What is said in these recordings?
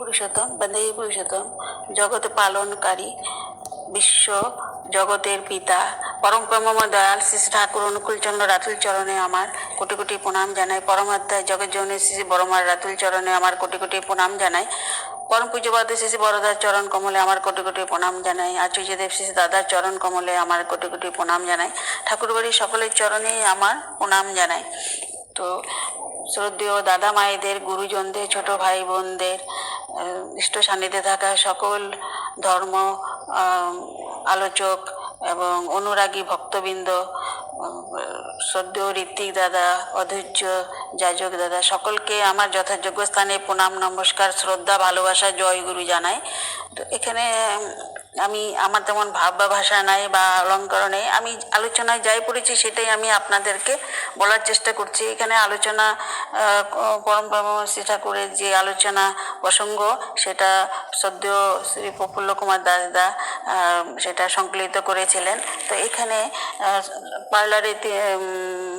পুরুষোত্তম বন্দেহী পুরুষোত্তম, জগৎ পালনকারী, বিশ্ব জগতের পিতা, পরম প্রেমময় দয়াল শ্রী ঠাকুর অনুকূলচন্দ্র রাতুল চরণে আমার কোটি কোটি প্রণাম জানাই। পরমাধ্যায় জগৎ জনে শ্রী বড়মার রাতুল চরণে আমার কোটি কোটি প্রণাম জানাই। পরম পূজ্যবাদ শ্রী বড়দার চরণ কমলে আমার কোটি কোটি প্রণাম জানাই। আচার্যদেব শ্রী দাদার চরণ কমলে আমার কোটি কোটি প্রণাম জানাই। ঠাকুরবাড়ির সকলের চরণেই আমার প্রণাম জানাই। তো শ্রদ্ধেয় দাদা মায়েদের, গুরুজনদের, ছোট ভাই বোনদের ইষ্ট সান্নিধ্যে থাকা সকল ধর্ম আলোচক এবং অনুরাগী ভক্তবৃন্দ সদ্য ঋত্বিক দাদা, অধৈর্য যাজক দাদা, সকলকে আমার যথাযোগ্য স্থানে প্রণাম, নমস্কার, শ্রদ্ধা, ভালোবাসা, জয় গুরু জানায় তো এখানে আমি আমার তেমন ভাব বা ভাষা নাই বা অলঙ্কার নেই। আমি আলোচনায় যাই পড়েছি সেটাই আমি আপনাদেরকে বলার চেষ্টা করছি। এখানে আলোচনা পরম শ্রী ঠাকুরের যে আলোচনা প্রসঙ্গ, সেটা সদ্য শ্রী প্রফুল্ল কুমার দাসদা সেটা সংকলিত করেছিলেন। তো এখানে পার্লারে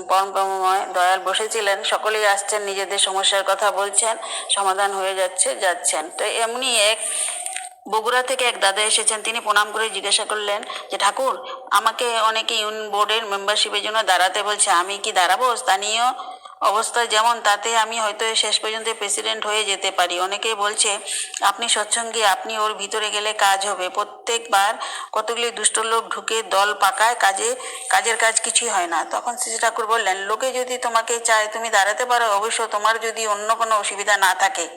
পরম ব্রহ্মময় দয়াল বসেছিলেন। সকলেই আসছেন, নিজেদের সমস্যার কথা বলছেন, সমাধান হয়ে যাচ্ছে, যাচ্ছেন। তো এমনি এক বগুড়া থেকে এক দাদা এসেছেন, তিনি প্রণাম করে জিজ্ঞাসা করলেন যে, ঠাকুর, আমাকে অনেকে ইউনিয়ন বোর্ডের মেম্বারশিপের জন্য দাঁড়াতে বলছে, আমি কি দাঁড়াবো? স্থানীয় অবস্থা যেমন, তাতে আমি হয়তো শেষ পর্যন্ত প্রেসিডেন্ট হয়ে যেতে পারি। অনেকেই বলছে, আপনি সৎসঙ্গে আপনি ওর ভিতরে গেলে কাজ হবে। প্রত্যেকবার কতগুলি দুষ্ট লোক ঢুকে দল পাকায়, কাজে, কাজের কাজ কিছুই হয় না। তখন শ্রী ঠাকুর বললেন, লোকে যদি তোমাকে চায় তুমি দাঁড়াতে পারো, অবশ্য তোমার যদি অন্য কোনো অসুবিধা না থাকে,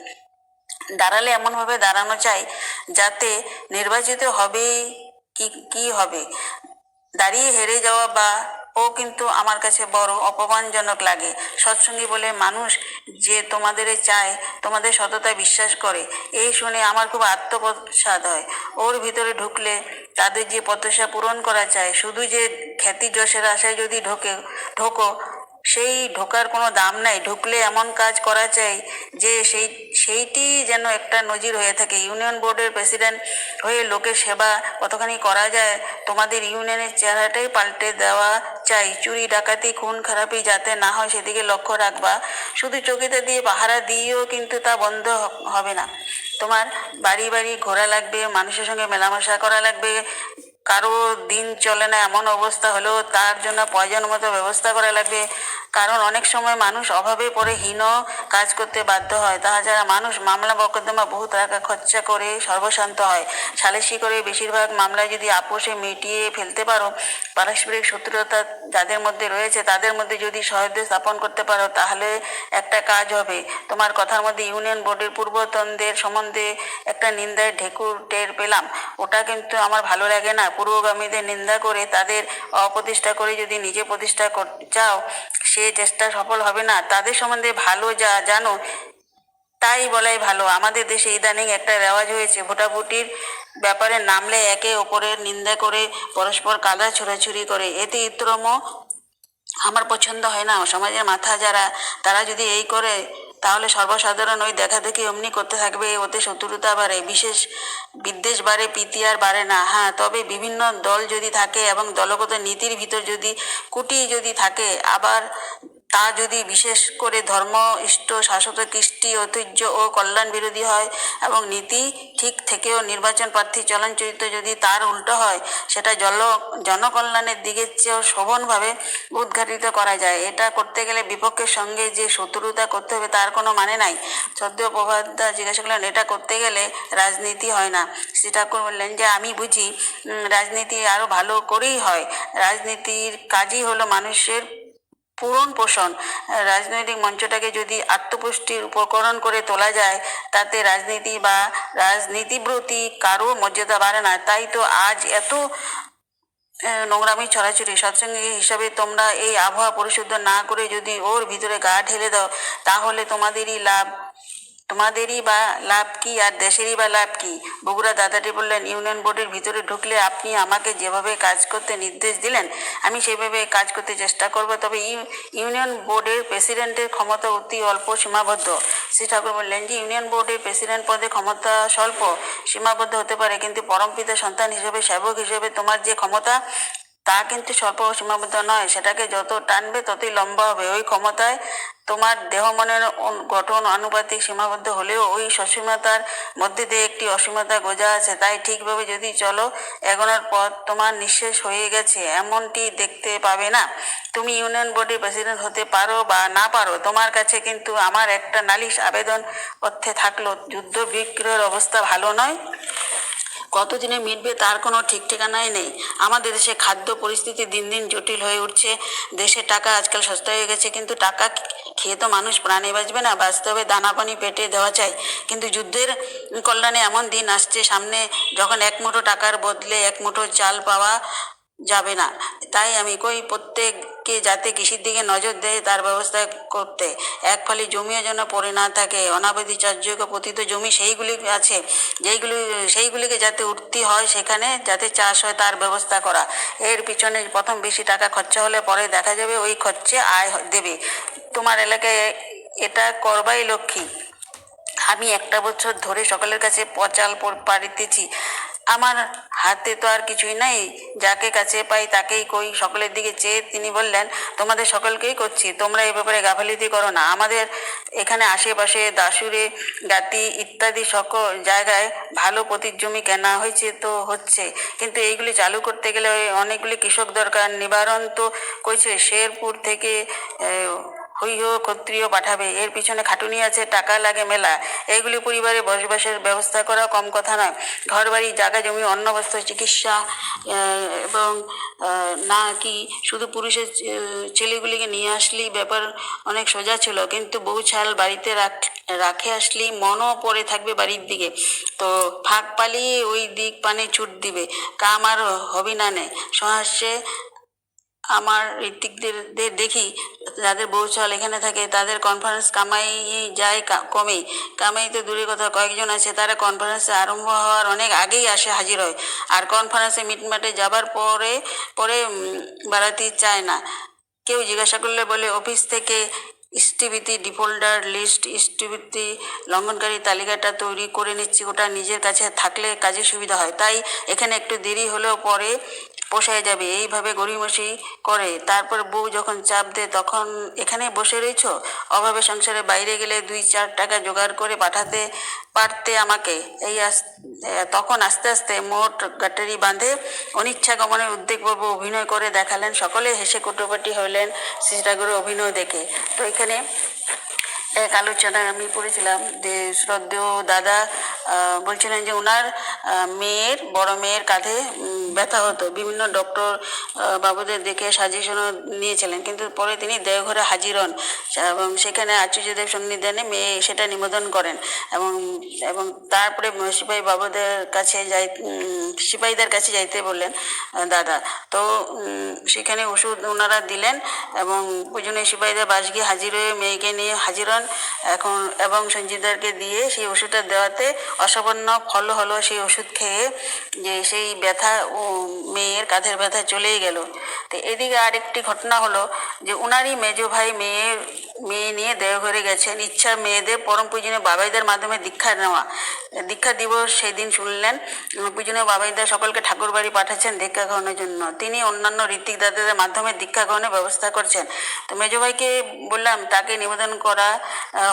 দাঁড়ালে এমনভাবে দাঁড়ানো চাই যাতে নির্বাচিত হবে কি কি হবে? দাঁড়িয়ে হেরে যাওয়া বা ও কিন্তু আমার কাছে বড় অপমানজনক লাগে। সৎসঙ্গী বলে মানুষ যে তোমাদের চায়, তোমাদের সততা বিশ্বাস করে এই শুনে আমার খুব আত্মপ্রসাদ হয়। ওর ভিতরে ঢুকলে তাদের যে প্রত্যাশা পূরণ করা চায়, শুধু যে খ্যাতি যশের আশায় যদি ঢোকে, ঢোকো সেই ঢোকার কোনো দাম নাই। ঢুকলে এমন কাজ করা চাই যে সেই, সেইটি যেন একটা নজির হয়ে থাকে। ইউনিয়ন বোর্ডের প্রেসিডেন্ট হয়ে লোকের সেবা কতখানি করা যায়, তোমাদের ইউনিয়নের চেহারাটাই পাল্টে দেওয়া চাই। চুরি, ডাকাতি, খুন, খারাপি যাতে না হয় সেদিকে লক্ষ্য রাখবা। শুধু চকিতে দিয়ে পাহারা দিয়েও কিন্তু তা বন্ধ হবে না। তোমার বাড়ি বাড়ি ঘোরা লাগবে, মানুষের সঙ্গে মেলামেশা করা লাগবে। কারও দিন চলে না, এমন অবস্থা হলেও তার জন্য প্রয়োজন মতো ব্যবস্থা করা লাগবে। কারণ অনেক সময় মানুষ অভাবে পড়ে হীন কাজ করতে বাধ্য হয়। তাহা যারা মানুষ মামলা মকদ্দমা বহু টাকা খরচা করে সর্বশান্ত হয়। সালিসি করে বেশিরভাগ মামলা যদি আপোষে মিটিয়ে ফেলতে পারো, পারস্পরিক শত্রুতা যাদের মধ্যে রয়েছে, তাদের মধ্যে যদি সহজে স্থাপন করতে পারো, তাহলে একটা কাজ হবে। তোমার কথার মধ্যে ইউনিয়ন বোর্ডের পূর্বতনদের সম্বন্ধে একটা নিন্দায় ঢেকুর টের পেলাম। ওটা কিন্তু আমার ভালো লাগে না। পূর্বগামীদের নিন্দা করে তাদের অপ্রতিষ্ঠা করে যদি নিজে প্রতিষ্ঠা চাও সে চেষ্টা সফল হবে না। তাদের সম্বন্ধে ভালো যা জানো, তাই বলাই ভালো। আমাদের দেশে ইদানিং একটা রেওয়াজ হয়েছে, ভোটাভুটির ব্যাপারে নামলে একে অপরের নিন্দা করে পরস্পর কাদা ছোড়াছুরি করে। এতে ইত্রম আমার পছন্দ হয় না। সমাজের মাথা যারা, তারা যদি এই করে তাহলে সর্বসাধারণ ওই দেখা দেখি অমনি করতে থাকবে ওতে শত্রুতা বাড়ে, বিশেষ বিদ্বেষ বাড়ে, প্রীতি আর বাড়ে না। হ্যাঁ তবে বিভিন্ন দল যদি থাকে এবং দলগত নীতির ভিতর যদি কুটি যদি থাকে, আবার তা যদি বিশেষ করে ধর্ম, ইষ্ট, শাশ্বত, কৃষ্টি, ঐতিহ্য ও কল্যাণ বিরোধী হয় এবং নীতি ঠিক থেকেও নির্বাচন প্রার্থী চলন চরিত্র যদি তার উল্টো হয়, সেটা জল, জনকল্যাণের দিকের চেয়েও শোভনভাবে উদ্ঘাটিত করা যায়। এটা করতে গেলে বিপক্ষের সঙ্গে যে শত্রুতা করতে হবে তার কোনো মানে নাই। সদ্য প্রভাতদা জিজ্ঞাসা করলেন, এটা করতে গেলে রাজনীতি হয় না? শ্রী ঠাকুর বললেন যে, আমি বুঝি রাজনীতি আরও ভালো করেই হয়। রাজনীতির কাজই হলো মানুষের পূরণ পোষণ। রাজনৈতিক মঞ্চটাকে যদি আত্মপুষ্টির উপকরণ করে তোলা যায়, তাতে রাজনীতি বা রাজনীতিব্রতী কারও মর্যাদা বাড়ে না। তাই তো আজ এত নোংরামি ছড়াছড়ি। সৎসঙ্গী হিসাবে তোমরা এই আবহাওয়া পরিশুদ্ধ না করে যদি ওর ভিতরে গা ঢেলে দাও, তাহলে তোমাদেরই লাভ। তোমাদেরই বা লাভ কি আর দেশেরই বা লাভ কি? বগুড়া দাদাটি বললেন, ইউনিয়ন বোর্ডের ভিতরে ঢুকলে আপনি আমাকে যেভাবে কাজ করতে নির্দেশ দিলেন, আমি সেভাবে কাজ করতে চেষ্টা করব। তবে ইউ- ইউনিয়ন বোর্ডের প্রেসিডেন্টের ক্ষমতা অতি অল্প, সীমাবদ্ধ। শ্রী ঠাকুর বললেন যে ইউনিয়ন বোর্ডের প্রেসিডেন্ট পদে ক্ষমতা স্বল্প, সীমাবদ্ধ হতে পারে, কিন্তু পরমপিতা সন্তান হিসেবে, সেবক হিসেবে তোমার যে ক্ষমতা তা কিন্তু স্বল্প সীমাবদ্ধ নয়। সেটাকে যত টানবে, ততই লম্বা হবে। ওই ক্ষমতায় তোমার দেহ মনের গঠন আনুপাতিক সীমাবদ্ধ হলেও ওই সসীমতার মধ্যে দিয়ে একটি অসীমতা গোজা আছে। তাই ঠিকভাবে যদি চলো, এগোনোর পথ তোমার নিঃশেষ হয়ে গেছে। এমনটি দেখতে পাবে না। তুমি ইউনিয়ন বোর্ডের প্রেসিডেন্ট হতে পারো বা না পারো, তোমার কাছে কিন্তু আমার একটা নালিশ আবেদন অর্থে থাকল। যুদ্ধ বিক্রয়ের অবস্থা ভালো নয়। কতদিনে মিটবে তার কোনো ঠিক ঠিকানাই নেই। আমাদের দেশে খাদ্য পরিস্থিতি দিন দিন জটিল হয়ে উঠছে। দেশে টাকা আজকাল সস্তা হয়ে গেছে, কিন্তু টাকা খেয়ে তো মানুষ প্রাণে বাঁচবে না। বাস্তবে দানা পানি পেটে দেওয়া চাই। কিন্তু যুদ্ধের কল্যাণে এমন দিন আসছে, সামনে যখন এক মুঠো টাকার বদলে এক মুঠো চাল পাওয়া যাবে না। তাই আমি কই প্রত্যেককে যাতে কৃষির দিকে নজর দেয় তার ব্যবস্থা করতে। এক ফালি জমিও যেন পড়ে না থাকে অনাবাদী চাষযোগ্য পতিত জমি সেইগুলি আছে, যেইগুলি, সেইগুলিকে যাতে উঠতি হয় সেখানে যাতে চাষ হয় তার ব্যবস্থা করা। এর পিছনে প্রথম বেশি টাকা খরচা হলে পরে দেখা যাবে ওই খরচে আয় দেবে। তোমার এলাকায় এটা করবাই লক্ষ্মী। আমি একটা বছর ধরে সকলের কাছে পচাল প- পাড়িতেছি। আমার হাতে তো আর কিছুই নাই। যাকে কাছে পাই তাকেই কই। সকলের দিকে চেয়ে তিনি বললেন, তোমাদের সকলকেই করছি। তোমরা এ ব্যাপারে গাফালিতি করো না। আমাদের এখানে আশেপাশে দাসুরে গাতি ইত্যাদি সকল জায়গায় ভালো পতির জমি কেনা হয়েছে তো হচ্ছে। কিন্তু এইগুলি চালু করতে গেলে অনেকগুলি কৃষক দরকার। নিবারণ তো কইছে, শেরপুর থেকে আহ, হৈহ ক্ষত্রিয় পাঠাবে। এর পিছনে খাটুনি আছে টাকা লাগে মেলা। এইগুলি পরিবারে বসবাসের ব্যবস্থা করা কম কথা নয়। ঘর বাড়ি জায়গা জমি অন্ন বস্ত্র চিকিৎসা এবং না কি শুধু পুরুষের ছেলেগুলিকে নিয়ে আসলেই ব্যাপার অনেক সোজা ছিল। কিন্তু বউ ছাল বাড়িতে রাখ রাখে আসলেই মনও পড়ে থাকবে বাড়ির দিকে। তো ফাঁক পালিয়ে ওই দিক পানে ছুট দিবে। কাম আর হবি না নে। সহাস্যে আমার ঋত্বিকদের দেখি, যাদের বউচাল এখানে থাকে, তাদের কনফারেন্স কামাই যায় কা- কমেই। কামাই তো দূরের কথা, কয়েকজন আছে, তারা কনফারেন্সে আরম্ভ হওয়ার অনেক আগেই আসে, হাজির হয়। আর কনফারেন্সে মিটমাটে যাবার পরে পরে বাড়াতে চায় না। কেউ জিজ্ঞাসা করলে বলে, অফিস থেকে স্থিবিতি ডিফল্টার লিস্ট স্থিবিতি লঙ্ঘনকারী তালিকাটা তৈরি করে নিচ্ছি, ওটা নিজের কাছে থাকলে কাজে সুবিধা হয়। তাই এখানে একটু দেরি হলেও পরে পোষায় যাবে, এইভাবে গড়িমসি করে। তারপর বউ যখন চাপ দেয়, তখন এখানে বসে রয়েছো অভাবে সংসারে বাইরে গেলে দুই চার টাকা জোগাড় করে পাঠাতে পারতে আমাকে। এই তখন আস্তে আস্তে মোট গাটারি বাঁধে। অনিচ্ছা গমনের উদ্বেগপূর্ব অভিনয় করে দেখালেন সকলে। হেসে কুটোপাটি হলেন সিস্টাগুলো অভিনয় দেখে। তো এখানে এক আলোচনায় আমি পড়েছিলাম যে শ্রদ্ধেয় দাদা বলছিলেন যে ওনার মেয়ের, বড় মেয়ের কাঁধে ব্যথা হতো। বিভিন্ন ডক্টর বাবুদের দেখে সাজেশনও নিয়েছিলেন। কিন্তু পরে তিনি দেওঘরে হাজির হন। এবং সেখানে আচার্যদেব সন্নিধানে মেয়ে সেটা নিবেদন করেন। এবং এবং তারপরে সিপাহী বাবুদের কাছে যাই সিপাহীদের কাছে যাইতে বললেন দাদা। তো সেখানে ওষুধ ওনারা দিলেন এবং পুজনে সিপাহীদের বাস গিয়ে হাজির হয়ে মেয়েকে নিয়ে হাজির হন। এখন এবং সঞ্জিতদারকে দিয়ে সেই ওষুধটা দেওয়াতে অসামান্য ফল হলো সেই ওষুধ খেয়ে যে সেই ব্যথা ও মেয়ের কাঁধের ব্যথা চলেই গেল। তো এদিকে আরেকটি ঘটনা হলো যে উনারই মেজো ভাই মেয়ের মেয়ে নিয়ে দেওঘরে গেছেন। ইচ্ছা মেয়েদের পরম পূজনীয় বাবাইদের মাধ্যমে দীক্ষা নেওয়া। দীক্ষা দিবস সেই দিন শুনলেন। পূজনীয় বাবাইদা সকলকে ঠাকুর বাড়ি পাঠাচ্ছেন দীক্ষা গ্রহণের জন্য। তিনি অন্যান্য ঋত্বিক দাদাদের মাধ্যমে দীক্ষা গ্রহণের ব্যবস্থা করছেন। তো মেজো ভাইকে বললাম, তাকে নিবেদন করা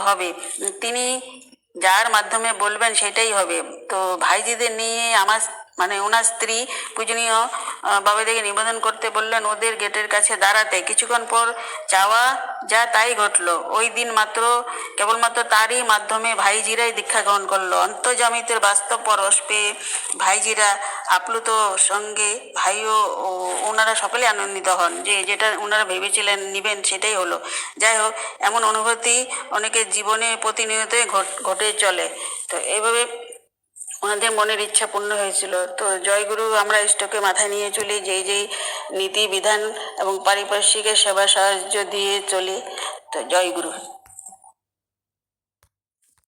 হবে। তিনি যার মাধ্যমে বলবেন সেটাই হবে। তো ভাইজিদের নিয়ে আমার মানে ওনার স্ত্রী পূজনীয় আহ, বাবাদেরকে নিবেদন করতে বললেন ওদের গেটের কাছে দাঁড়াতে। কিছুক্ষণ পর চাওয়া যা তাই ঘটলো। ওই দিন মাত্র কেবলমাত্র তারই মাধ্যমে ভাইজিরাই দীক্ষা গ্রহণ করল। অন্তর্জামিতের বাস্তব পরশ পেয়ে ভাইজিরা আপ্লুত সঙ্গে ভাইও ওনারা সকলে আনন্দিত হন যে যেটা ওনারা ভেবেছিলেন নিবেন সেটাই হলো। যাই হোক এমন অনুভূতি অনেকের জীবনে প্রতিনিয়তই ঘটে চলে। তো এইভাবে ওনাদের মনের ইচ্ছা পূর্ণ হয়েছিল। তো জয়গুরু আমরা ইষ্টকে মাথায় নিয়ে চলি, যেই যেই নীতি বিধান এবং পারিপার্শ্বিকের সেবা সাহায্য দিয়ে চলি। তো জয়গুরু।